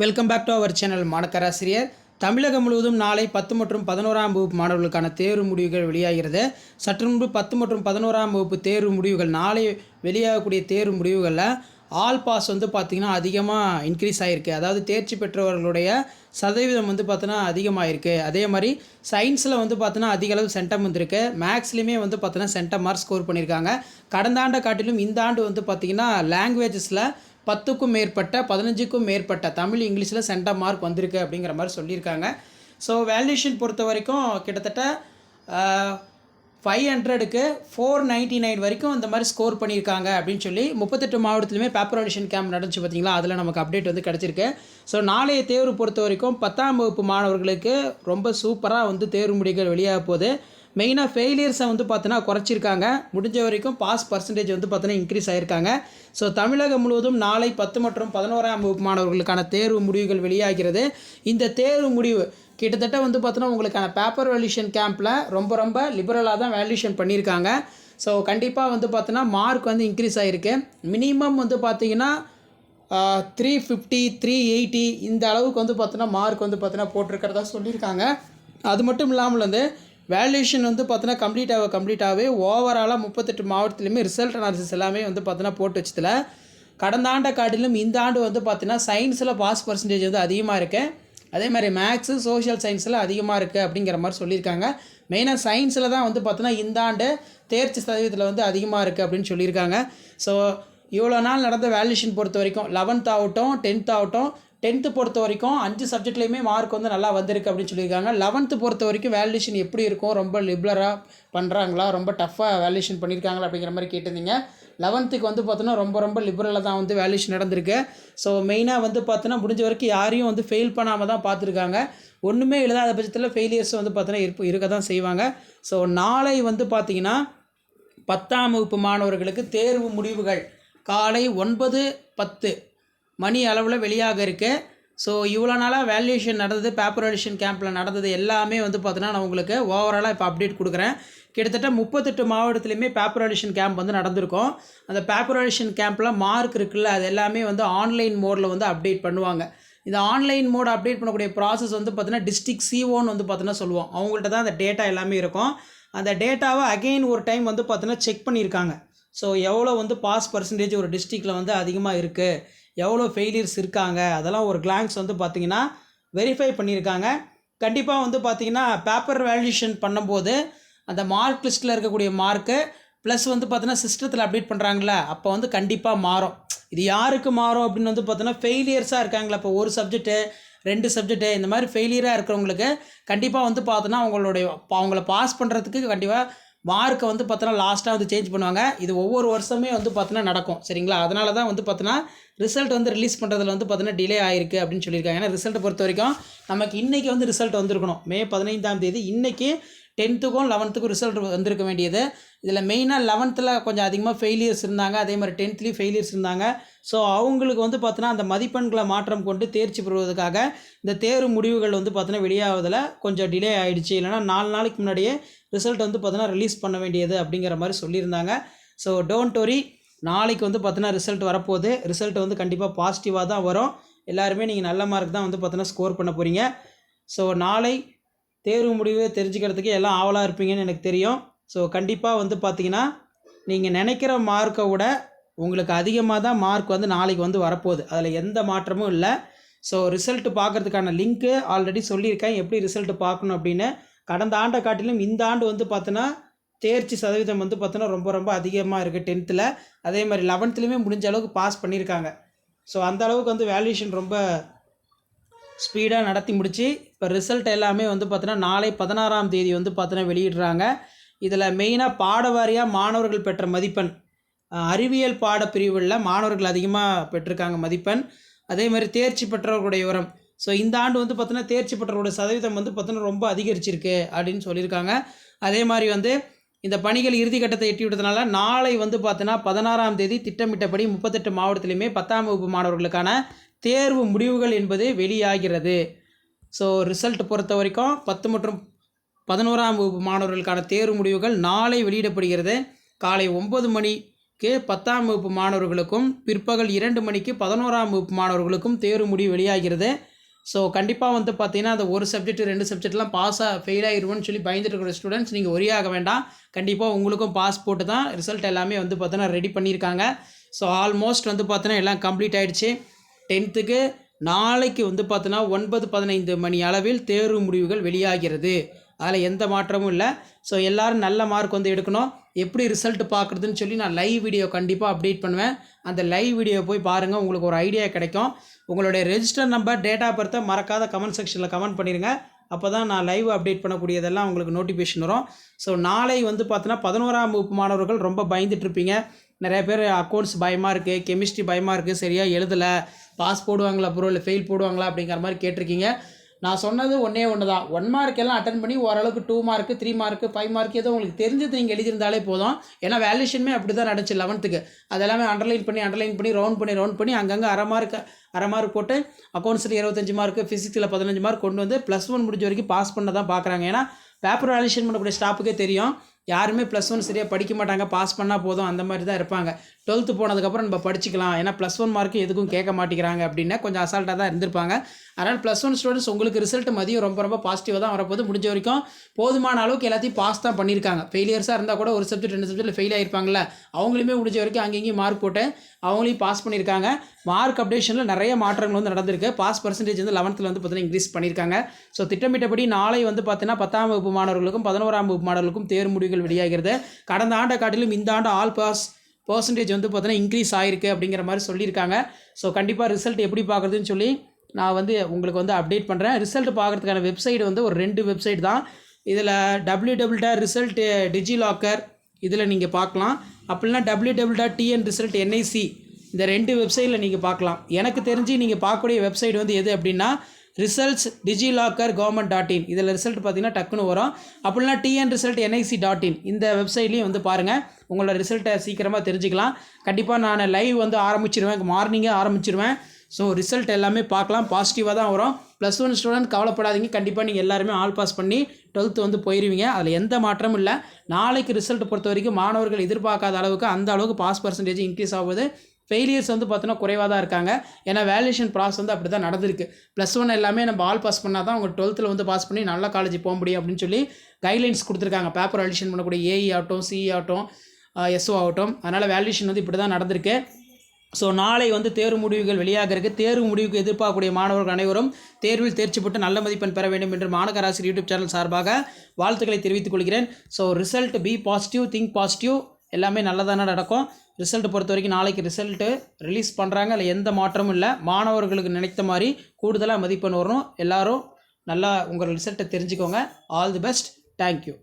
Welcome back to our channel மாணக்கராசிரியர் Tamilagam முழுவதும் நாளை பத்து மற்றும் பதினோராம் வகுப்பு மாணவர்களுக்கான தேர்வு முடிவுகள் வெளியாகிறது. சற்று முன்பு பத்து மற்றும் பதினோராம் வகுப்பு தேர்வு முடிவுகள் நாளை வெளியாகக்கூடிய தேர்வு முடிவுகளில் ஆல் பாஸ் வந்து பார்த்திங்கன்னா அதிகமாக இன்க்ரீஸ் ஆகிருக்கு அதாவது தேர்ச்சி பெற்றவர்களுடைய சதவீதம் வந்து பார்த்தோன்னா அதிகமாகிருக்கு அதே மாதிரி சயின்ஸில் வந்து பார்த்தோன்னா அதிக அளவு சென்டம் வந்திருக்கு. மேக்ஸ்லேயுமே வந்து பார்த்தோன்னா சென்டம் மார்க் ஸ்கோர் பண்ணியிருக்காங்க கடந்த ஆண்டை காட்டிலும் இந்த ஆண்டு வந்து பார்த்திங்கன்னா லாங்குவேஜஸில் பத்துக்கும் மேற்பட்ட பதினஞ்சுக்கும் மேற்பட்ட தமிழ் இங்கிலீஷில் சென்டர் மார்க் வந்திருக்கு அப்படிங்கிற மாதிரி சொல்லியிருக்காங்க. ஸோ வேல்யூஷன் பொறுத்த வரைக்கும் கிட்டத்தட்ட ஃபைவ் ஹண்ட்ரடுக்கு ஃபோர் நைன்ட்டி நைன் வரைக்கும் இந்த மாதிரி ஸ்கோர் பண்ணியிருக்காங்க அப்படின்னு சொல்லி முப்பத்தெட்டு மாவட்டத்துலையுமே பேப்பர் ஆடிஷன் கேம்ப் நடந்துச்சு பார்த்தீங்களா? அதில் நமக்கு அப்டேட் வந்து கிடச்சிருக்கு. ஸோ நாளைய தேர்வு பொறுத்த வரைக்கும் பத்தாம் வகுப்பு மாணவர்களுக்கு ரொம்ப சூப்பராக வந்து தேர்வு முடிகள் வெளியாக போகுது. மெயினாக ஃபெயிலியர்ஸை வந்து பார்த்தோன்னா குறைச்சிருக்காங்க. முடிஞ்ச வரைக்கும் பாஸ் பர்சன்டேஜ் வந்து பார்த்தோன்னா இன்க்ரீஸ் ஆகிருக்காங்க ஸோ தமிழகம் முழுவதும் நாளை பத்து மற்றும் பதினோராம் வகுப்பு மாணவர்களுக்கான தேர்வு முடிவுகள் வெளியாகிறது. இந்த தேர்வு முடிவு கிட்டத்தட்ட வந்து பார்த்தோன்னா உங்களுக்கான பேப்பர் வேல்யூஷன் கேம்பில் ரொம்ப ரொம்ப லிபரலாக தான் வேல்யூஷன் பண்ணியிருக்காங்க. ஸோ கண்டிப்பாக வந்து பார்த்தோன்னா மார்க் வந்து இன்க்ரீஸ் ஆகிருக்கு மினிமம் வந்து பார்த்தீங்கன்னா த்ரீ ஃபிஃப்டி த்ரீ எயிட்டி இந்த அளவுக்கு வந்து பார்த்தோன்னா மார்க் வந்து பார்த்தோன்னா போட்டிருக்கிறதா சொல்லியிருக்காங்க. அது மட்டும் இல்லாமல் வந்து வேல்யூஷன் வந்து பார்த்தோன்னா கம்ப்ளீட் ஆக கம்ப்ளீட் ஆகவே ஓவராலாக முப்பத்தெட்டு மாவட்டத்துலையுமே ரிசல்ட் அனாலிசிஸ் எல்லாமே வந்து பார்த்தோன்னா போட்டு வச்சதில். கடந்த ஆண்டை காட்டிலும் இந்த ஆண்டு வந்து பார்த்தீங்கன்னா சயின்ஸில் பாஸ் பர்சன்டேஜ் வந்து அதிகமாக இருக்குது அதே மாதிரி மேக்ஸு சோஷியல் சயின்ஸில் அதிகமாக இருக்குது அப்படிங்கிற மாதிரி சொல்லியிருக்காங்க. மெயினாக சயின்ஸில் தான் வந்து பார்த்தோன்னா இந்த ஆண்டு தேர்ச்சி சதவீதத்தில் வந்து அதிகமாக இருக்குது அப்படின்னு சொல்லியிருக்காங்க. ஸோ இவ்வளோ நாள் நடந்த வேல்யூஷன் பொறுத்த வரைக்கும் லெவன்த் ஆகட்டும் டென்த் ஆகட்டும் டென்த்து பொறுத்த வரைக்கும் அஞ்சு சப்ஜெக்ட்லேயுமே மார்க் வந்து நல்லா வந்திருக்கு அப்படின்னு சொல்லியிருக்காங்க. லெவன்த்து பொறுத்த வரைக்கும் வேல்யூஷன் எப்படி இருக்கும்? ரொம்ப லிபரலாக பண்ணுறாங்களா ரொம்ப டஃப்பாக வேல்யூஷன் பண்ணியிருக்காங்களா? அப்படிங்கிற மாதிரி கேட்டிருந்தீங்க. லெவன்த்துக்கு வந்து பார்த்தோன்னா ரொம்ப ரொம்ப லிபரலாக தான் வந்து வேல்யூஷன் நடந்திருக்கு. ஸோ மெயினாக வந்து பார்த்தோன்னா முடிஞ்ச வரைக்கும் யாரையும் வந்து ஃபெயில் பண்ணாமல் தான் பார்த்துருக்காங்க. ஒன்றுமே எழுதாத பட்சத்தில் ஃபெயிலியர்ஸ் வந்து பார்த்தோன்னா இருப்பு இருக்க தான் செய்வாங்க. ஸோ நாளை வந்து பார்த்திங்கன்னா பத்தாம் வகுப்பு மாணவர்களுக்கு தேர்வு முடிவுகள். காலை ஒன்பது பத்து மணி அளவில் வெளியாக இருக்குது ஸோ இவ்வளோ நாளாக வேல்யூஷன் நடந்தது பேப்பர் எடிஷன் கேம்பில் நடந்தது எல்லாமே வந்து பார்த்தீங்கன்னா நான் உங்களுக்கு ஓவராலாக இப்போ அப்டேட் கொடுக்குறேன். கிட்டத்தட்ட முப்பத்தெட்டு மாவட்டத்துலேயுமே பேப்பர் எடிஷன் கேம்ப் வந்து நடந்திருக்கும். அந்த பேப்பர் எடிஷன் கேம்பில் மார்க் இருக்குல்ல அது எல்லாமே வந்து ஆன்லைன் மோடில் வந்து அப்டேட் பண்ணுவாங்க. இந்த ஆன்லைன் மோட் அப்டேட் பண்ணக்கூடிய ப்ராசஸ் வந்து பார்த்தீங்கன்னா டிஸ்ட்ரிக் சிஓன்னு வந்து பார்த்தீங்கன்னா சொல்லுவோம். அவங்கள்ட்ட தான் அந்த டேட்டா எல்லாமே இருக்கும். அந்த டேட்டாவை அகெயின் ஒரு டைம் வந்து பார்த்தீங்கன்னா செக் பண்ணியிருக்காங்க. ஸோ எவ்வளோ வந்து பாஸ் பர்சன்டேஜ் ஒரு டிஸ்ட்ரிக்டில் வந்து அதிகமாக இருக்குது எவ்வளோ ஃபெயிலியர்ஸ் இருக்காங்க? அதெல்லாம் ஒரு கிளான்ஸ் வந்து பார்த்திங்கன்னா வெரிஃபை பண்ணியிருக்காங்க. கண்டிப்பாக வந்து பார்த்திங்கன்னா பேப்பர் வேல்யூஷன் பண்ணும்போது அந்த மார்க் லிஸ்ட்டில் இருக்கக்கூடிய மார்க்கு ப்ளஸ் வந்து பார்த்தீங்கன்னா சிஸ்டத்தில் அப்டேட் பண்ணுறாங்களே அப்போ வந்து கண்டிப்பாக மாறும். இது யாருக்கு மாறும் அப்படின்னு வந்து பார்த்தோன்னா ஃபெயிலியர்ஸாக இருக்காங்களா இப்போ ஒரு சப்ஜெக்ட்டு ரெண்டு சப்ஜெக்ட்டு இந்த மாதிரி ஃபெயிலியராக இருக்கிறவங்களுக்கு கண்டிப்பாக வந்து பார்த்தோன்னா அவங்களுடைய அவங்கள பாஸ் பண்ணுறதுக்கு கண்டிப்பாக மார்க்கை வந்து பார்த்தோன்னா லாஸ்ட்டாக வந்து சேஞ்ச் பண்ணுவாங்க. இது ஒவ்வொரு வருஷமே வந்து பார்த்தோன்னா நடக்கும். சரிங்களா? அதனால தான் வந்து பார்த்தோன்னா ரிசல்ட் வந்து ரிலீஸ் பண்ணுறதுல வந்து பார்த்தீங்கன்னா டிலே ஆயிருக்கு அப்படின்னு சொல்லியிருக்காங்க. ஏன்னா ரிசல்ட்டை பொறுத்த வரைக்கும் நமக்கு இன்றைக்கி வந்து ரிசல்ட் வந்திருக்கணும். மே பதினைந்தாம் தேதி இன்றைக்கி டென்த்துக்கும் லெவன்த்துக்கும் ரிசல்ட் வந்திருக்க வேண்டியது. இதில் மெயினாக லெவன்த்தில் கொஞ்சம் அதிகமாக ஃபெயிலியர்ஸ் இருந்தாங்க. அதே மாதிரி டென்த்லேயும் ஃபெயிலியர்ஸ் இருந்தாங்க. ஸோ அவங்களுக்கு வந்து பார்த்தோன்னா அந்த மதிப்பெண்களை மாற்றம் கொண்டு தேர்ச்சி பெறுவதற்காக இந்த தேர்வு முடிவுகள் வந்து பார்த்தோன்னா வெளியாவதில் கொஞ்சம் டிலே ஆகிடுச்சு இல்லைனா நாலு நாளைக்கு முன்னாடியே ரிசல்ட் வந்து பார்த்தோன்னா ரிலீஸ் பண்ண வேண்டியது அப்படிங்கிற மாதிரி சொல்லியிருந்தாங்க. ஸோ டோன்ட் ஒரி நாளைக்கு வந்து பார்த்தீங்கன்னா ரிசல்ட் வரப்போகுது. ரிசல்ட் வந்து கண்டிப்பாக பாசிட்டிவாக தான் வரும். எல்லாருமே நீங்கள் நல்ல மார்க் தான் வந்து பார்த்தீங்கன்னா ஸ்கோர் பண்ண போகிறீங்க ஸோ நாளை தேர்வு முடிவு தெரிஞ்சுக்கிறதுக்கு எல்லாம் ஆவலாக இருப்பீங்கன்னு எனக்கு தெரியும். ஸோ கண்டிப்பாக வந்து பார்த்தீங்கன்னா நீங்கள் நினைக்கிற மார்க்கை விட உங்களுக்கு அதிகமாக தான் மார்க் வந்து நாளைக்கு வந்து வரப்போகுது. அதில் எந்த மாற்றமும் இல்லை. ஸோ ரிசல்ட்டு பார்க்குறதுக்கான லிங்க்கு ஆல்ரெடி சொல்லியிருக்கேன். எப்படி ரிசல்ட்டு பார்க்கணும் அப்படின்னு. கடந்த ஆண்டை காட்டிலும் இந்த ஆண்டு வந்து பார்த்தோன்னா தேர்ச்சி சதவீதம் வந்து பார்த்தோன்னா ரொம்ப ரொம்ப அதிகமாக இருக்குது டென்த்தில் அதே மாதிரி லெவன்த்துலேயுமே முடிஞ்ச அளவுக்கு பாஸ் பண்ணியிருக்காங்க. ஸோ அந்த அளவுக்கு வந்து வேல்யூஷன் ரொம்ப ஸ்பீடாக நடத்தி முடிச்சு இப்போ ரிசல்ட் எல்லாமே வந்து பார்த்தோன்னா நாளை பதினாறாம் தேதி வந்து பார்த்தோன்னா வெளியிடுறாங்க. இதில் மெயினாக பாடவாரியாக மாணவர்கள் பெற்ற மதிப்பெண். அறிவியல் பாட பிரிவுகளில் மாணவர்கள் அதிகமாக பெற்றிருக்காங்க மதிப்பெண். அதே மாதிரி தேர்ச்சி பெற்றவர்களுடைய விவரம் ஸோ இந்த ஆண்டு வந்து பார்த்தோன்னா தேர்ச்சி பெற்றவர்களுடைய சதவீதம் வந்து பார்த்தோன்னா ரொம்ப அதிகரிச்சிருக்கு அப்படின்னு சொல்லியிருக்காங்க. அதே மாதிரி வந்து இந்த பணிகள் இறுதிக்கட்டத்தை எட்டி விட்டதுனால நாளை வந்து பார்த்தோன்னா பதினாறாம் தேதி திட்டமிட்டபடி முப்பத்தெட்டு மாவட்டத்திலையுமே பத்தாம் வகுப்பு மாணவர்களுக்கான தேர்வு முடிவுகள் என்பது வெளியாகிறது. ஸோ ரிசல்ட் பொறுத்த வரைக்கும் பத்து மற்றும் பதினோராம் வகுப்பு மாணவர்களுக்கான தேர்வு முடிவுகள் நாளை வெளியிடப்படுகிறது. காலை ஒம்பது மணிக்கு பத்தாம் வகுப்பு மாணவர்களுக்கும் பிற்பகல் இரண்டு மணிக்கு பதினோராம் வகுப்பு மாணவர்களுக்கும் தேர்வு முடிவு வெளியாகிறது. ஸோ கண்டிப்பாக வந்து பார்த்தீங்கன்னா அந்த ஒரு சப்ஜெக்ட் ரெண்டு சப்ஜெக்ட்லாம் பாஸாக ஃபெயில் ஆகிடுவோன்னு சொல்லி பயந்துட்டு இருக்கிற ஸ்டூடெண்ட்ஸ் நீங்கள் ஒரியாக வேண்டாம். கண்டிப்பாக உங்களுக்கும் பாஸ் போட்டு தான் ரிசல்ட் எல்லாமே வந்து பார்த்தீங்கன்னா ரெடி பண்ணியிருக்காங்க. ஸோ ஆல்மோஸ்ட் வந்து பார்த்தீங்கன்னா எல்லாம் கம்ப்ளீட் ஆகிடுச்சு டென்த்துக்கு நாளைக்கு வந்து பார்த்தீங்கன்னா ஒன்பது பதினைந்து மணி அளவில் தேர்வு முடிவுகள் வெளியாகிறது. அதில் எந்த மாற்றமும் இல்லை. ஸோ எல்லோரும் நல்ல மார்க் வந்து எடுக்கணும். எப்படி ரிசல்ட் பார்க்குறதுன்னு சொல்லி நான் லைவ் வீடியோ கண்டிப்பாக அப்டேட் பண்ணுவேன். அந்த லைவ் வீடியோ போய் பாருங்கள் உங்களுக்கு ஒரு ஐடியா கிடைக்கும். உங்களுடைய ரெஜிஸ்டர் நம்பர் டேட் ஆஃப் பர்த்தை மறக்காத கமெண்ட் செக்ஷனில் கமெண்ட் பண்ணிடுங்க அப்போ தான் நான் லைவ் அப்டேட் பண்ணக்கூடியதெல்லாம் உங்களுக்கு நோட்டிஃபிகேஷன் வரும். ஸோ நாளை வந்து பார்த்தோன்னா பதினோராம் வகுப்பு மாணவர்கள் ரொம்ப பயந்துட்டு இருப்பீங்க. நிறைய பேர் அக்கௌண்ட்ஸ் பயமாக இருக்குது கெமிஸ்ட்ரி பயமாக இருக்குது சரியாக எழுதலை பாஸ் போடுவாங்களா அப்புறம் இல்லை ஃபெயில் போடுவாங்களா அப்படிங்கிற மாதிரி கேட்டிருக்கீங்க. நான் சொன்னது ஒன்றே ஒன்று தான் ஒன் மார்க் எல்லாம் அட்டன் பண்ணி ஓரளவுக்கு two mark three mark five mark ஏதோ உங்களுக்கு தெரிஞ்சது நீங்கள் எழுதியிருந்தாலே போதும். ஏன்னா வேல்யூஷனுமே அப்படி தான் நடந்துச்சு லெவன்த்துக்கு அதெல்லாமே அண்டர்லைன் பண்ணி அண்டர்லைன் பண்ணி ரவுண்ட் பண்ணி ரவுண்ட் பண்ணி அங்கங்கே அரை மார்க் அரை மார்க் போட்டு அக்கௌண்ட்ஸில் இருபத்தஞ்சி மார்க்கு ஃபிசிக்ஸில் பதினஞ்சு மார்க் கொண்டு வந்து ப்ளஸ் ஒன் முடிஞ்ச வரைக்கும் பாஸ் பண்ண தான் பார்க்குறாங்க ஏன்னா பேப்பர் வேல்யூஷன் பண்ணக்கூடிய ஸ்டாஃபுக்கே தெரியும். யாருமே ப்ளஸ் ஒன் சரியாக படிக்க மாட்டாங்க. பாஸ் பண்ணால் போதும். அந்த மாதிரி தான் இருப்பாங்க. டுவெல்த்து போனதுக்கப்புறம் நம்ம படிச்சிக்கலாம். ஏன்னா ப்ளஸ் ஒன் மார்க்கு எதுக்கும் கேட்க மாட்டேங்கிறாங்க அப்படின்னா கொஞ்சம் அசால்ட்டாக தான் இருந்திருப்பாங்க. அதனால் ப்ளஸ் ஒன் ஸ்டூடெண்ட்ஸ் உங்களுக்கு ரிசல்ட் மதியம் ரொம்ப ரொம்ப பாசிட்டிவாக தான் வரப்போது முடிஞ்ச வரைக்கும் போதுமான அளவுக்கு எல்லாத்தையும் பாஸ் தான் பண்ணியிருக்காங்க. ஃபெயிலியர்ஸாக இருந்தால் கூட ஒரு சப்ஜெக்ட் ரெண்டு சப்ஜெக்ட்டில் ஃபெயில் ஆயிருப்பாங்கல்ல. அவங்களுமே முடிஞ்ச வரைக்கும் அங்கேயும் மார்க் போட்டு அவங்களையும் பாஸ் பண்ணியிருக்காங்க. மார்க் அப்டேஷனில் நிறைய மாற்றங்கள் வந்து நடந்திருக்கு. பாஸ் பர்சன்டேஜ் வந்து லெவன்த்தில் வந்து பார்த்தீங்கன்னா இன்க்ரீஸ் பண்ணியிருக்காங்க. ஸோ திட்டமிட்டபடி நாளை வந்து பார்த்தீங்கன்னா பத்தாம் வகுப்பு மாணவர்களுக்கும் பதினோராம் வகுப்பு மாணவர்களுக்கும் தேர்வு முடிவுகள் வெளியாகிறது. கடந்த ஆண்டை காட்டிலும் இந்த ஆண்டு ஆல் பாஸ் பர்சன்டேஜ் வந்து பார்த்தீங்கன்னா இன்க்ரீஸ் ஆகிருக்கு அப்படிங்கிற மாதிரி சொல்லியிருக்காங்க. ஸோ கண்டிப்பாக ரிசல்ட் எப்படி பார்க்குறதுன்னு சொல்லி நான் வந்து உங்களுக்கு வந்து அப்டேட் பண்ணுறேன் ரிசல்ட் பார்க்குறதுக்கான வெப்சைட் வந்து ஒரு ரெண்டு வெப்சைட் தான். இதில் W W dot result DigiLocker இதில் நீங்கள் பார்க்கலாம். அப்படின்னா W W dot TN result NIC இந்த ரெண்டு வெப்சைட்டில் நீங்கள் பார்க்கலாம். எனக்கு தெரிஞ்சு நீங்கள் பார்க்கக்கூடிய வெப்சைட் வந்து எது அப்படின்னா results DigiLocker government dot in இதில் ரிசல்ட் பார்த்தீங்கன்னா டக்குன்னு வரும். அப்படின்னா TN result NIC dot in இந்த வெப்சைட்லேயும் வந்து பாருங்கள் உங்களோட ரிசல்ட்டை சீக்கிரமாக தெரிஞ்சுக்கலாம். கண்டிப்பாக நான் லைவ் வந்து ஆரம்பிச்சிருவேன். மார்னிங்கே ஆரம்பிச்சிருவேன். ஸோ ரிசல்ட் எல்லாமே பார்க்கலாம். பாசிட்டிவாக தான் வரும். ப்ளஸ் ஒன் ஸ்டூடெண்ட் கவலைப்படாதீங்க. கண்டிப்பாக நீங்கள் எல்லாருமே ஆல் பாஸ் பண்ணி டுவெல்த்து வந்து போயிடுவீங்க அதில் எந்த மாற்றமும் இல்லை. நாளைக்கு ரிசல்ட் பொறுத்த வரைக்கும் மாணவர்கள் எதிர்பார்க்காத அளவுக்கு அந்த அளவுக்கு பாஸ் பர்சன்டேஜ் இன்க்ரீஸ் ஆகுது. ஃபெயிலியர்ஸ் வந்து பார்த்தோன்னா குறைவாக தான் இருக்காங்க. ஏன்னா வேல்யூஷன் ப்ராசஸ் வந்து அப்படி தான் நடந்திருக்கு. ப்ளஸ் ஒன் எல்லாமே நம்ம ஆல் பாஸ் பண்ணால் தான் அவங்க டுவெல்த்தில் வந்து பாஸ் பண்ணி நல்ல காலேஜ் போக முடியும் அப்படின்னு சொல்லி கைட்லைன்ஸ் கொடுத்துருக்காங்க. பேப்பர் அடிஷன் பண்ணக்கூடிய ஏஇ ஆகட்டும் சிஇ ஆகட்டும் எஸ்ஓ ஆகட்டும். அதனால் வேல்யூஷன் வந்து இப்படி தான் நடந்திருக்கு. ஸோ நாளை வந்து தேர்வு முடிவுகள் வெளியாக தேர்வு முடிவுக்கு எதிர்பார்க்கக்கூடிய மாணவர்கள் அனைவரும் தேர்வில் தேர்ச்சி பெற்று நல்ல மதிப்பெண் பெற வேண்டும் என்று மாநகராசி யூடியூப் சேனல் சார்பாக வாழ்த்துக்களை தெரிவித்துக் கொள்கிறேன். So result be positive think positive எல்லாமே நல்லதானே நடக்கும். ரிசல்ட் பொறுத்த வரைக்கும் நாளைக்கு ரிசல்ட்டு ரிலீஸ் பண்ணுறாங்க அதில் எந்த மாற்றமும் இல்லை. மாணவர்களுக்கு நினைத்த மாதிரி கூடுதலாக மதிப்பெண் வரணும். எல்லோரும் நல்லா உங்கள் ரிசல்ட்டை தெரிஞ்சுக்கோங்க. All the best thank you